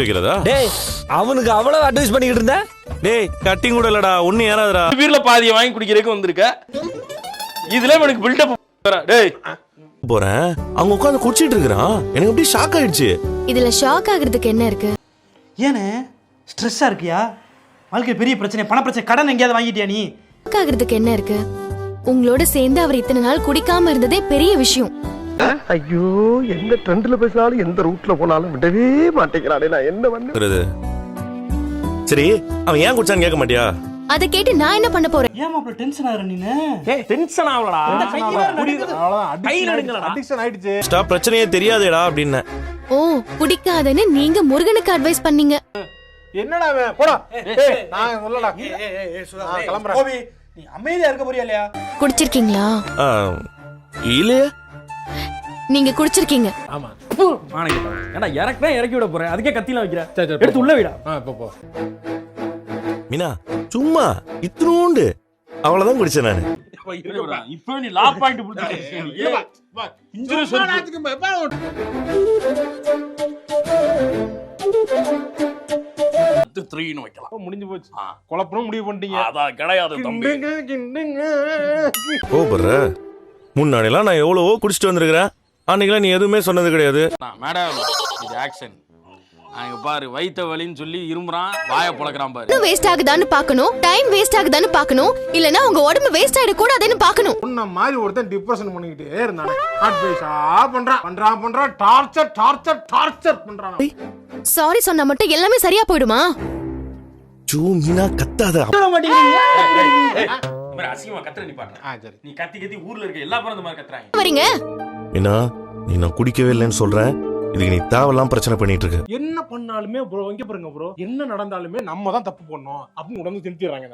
வைக்கிறதா? டேய் அவனுக்கு அவ்வளவு அட்வைஸ் பண்ணிக்கிட்டு இருந்த? டேய் கட்டிங் கூட இல்லடா ஒண்ணு ஏறாதடா. பீர்ல பாதியை வாங்கி குடிக்கிறதுக்கு வந்திருக்க. இதுல எனக்கு பில்டப் டேய். போறேன். அவங்க உட்காந்து குடிச்சிட்டு இருக்கிறான். எனக்கு அப்படியே ஷாக் ஆயிடுச்சு. இதுல ஷாக் ஆகுறதுக்கு என்ன இருக்கு? ஏனே ஸ்ட்ரெஸ்ஸாக இருக்கியா? வாழ்க்கை பெரிய பிரச்சனை பண பிரச்சனை கடன் எங்கேயாவது வாங்கிட்டியா நீ? ஷாக் ஆகுறதுக்கு என்ன இருக்கு? உங்களோட சேர்ந்து அவர் இத்தனை நாள் குடிக்காம இருந்ததே பெரிய விஷயம். ஐயோ எந்த ட்ரெண்ட்ல பேசினாலும் எந்த ரூட்ல போனாலும் விடவே மாட்டேங்கிறானே நான் என்ன பண்ண வருது சரி அவன் ஏன் குடிச்சான்னு கேட்க மாட்டியா? அதை கேட்டு நான் என்ன பண்ண போறேன்? ஏன் மாப்பிள்ள டென்ஷன் ஆகுற நீனு? டென்ஷன் ஆகலடா. கையில அடிக்ஷன் ஆயிடுச்சு. ஸ்டா பிரச்சனையே தெரியாதேடா அப்படின்னு. ஓ குடிக்காதன்னு நீங்க முருகனுக்கு அட்வைஸ் பண்ணீங்க. என்னடா அவன்? போடா. ஏய், நான் சொல்லடா நான் கிளம்புறேன். கோபி நீ அமைதியா இருக்க போறியா இல்லையா? குடிச்சிருக்கீங்களா? இல்லையே. நீங்க குடிச்சிருக்கீங்க. ஏன்னா இறக்குனா இறக்கி விட போறேன் அதுக்கே கத்திலாம் வைக்கிறேன் எடுத்து உள்ள விடா. மீனா சும்மா இத்தினூண்டு அவ்வளவுதான் குடிச்சேன் நானு. இப்போ நீ லா பாயிண்ட் த்ரீன்னு வைக்கலாம். முடிஞ்சு போச்சு. குழப்பணும் முடிவு பண்ணிட்டீங்க அதான் கிடையாது தம்பி. கோபுற முன்னாடிலாம் நான் எவ்வளவோ குடிச்சிட்டு வந்திருக்கிறேன். அன்னைக்கெல்லாம் நீ எதுவுமே சொன்னது கிடையாது. மேடம் இது ஆக்ஷன் அங்க பாரு வைத்த வலின்னு சொல்லி இருமுறான் வாயை புழக்கிறான் பாரு. வேஸ்ட் ஆகுதான்னு பார்க்கணும் டைம் வேஸ்ட் ஆகுதான்னு பார்க்கணும் இல்லனா உங்க உடம்பு வேஸ்ட் ஆயிட கூடாதுன்னு பார்க்கணும். உன்ன மாதிரி ஒருத்தன் டிப்ரெஷன் பண்ணிக்கிட்டே இருந்தானே அட்வைஸா பண்றான் பண்றான் பண்றான் டார்ச்சர் டார்ச்சர் டார்ச்சர் பண்றான். சாரி சொன்னா மட்டும் எல்லாமே சரியா போயிடுமா? சூ மீனா கத்தாத. இந்த மாதிரி அசிங்கமா கத்துற நீ பாட்டு ஆ சரி. நீ கத்தி கத்தி ஊர்ல இருக்க எல்லா பேரும் இந்த மாதிரி கத்துறாங்க. வரீங்க? மீனா நீ நான் குடிக்கவே இல்லைன்னு சொல்றேன். இதுக்கு நீ தேவையெல்லாம் பிரச்சனை பண்ணிட்டு இருக்க. என்ன பண்ணாலுமே ப்ரோ இங்க பாருங்க ப்ரோ என்ன நடந்தாலுமே நம்ம தான் தப்பு பண்ணோம் அப்படின்னு உடம்பு திருத்திடுறாங்க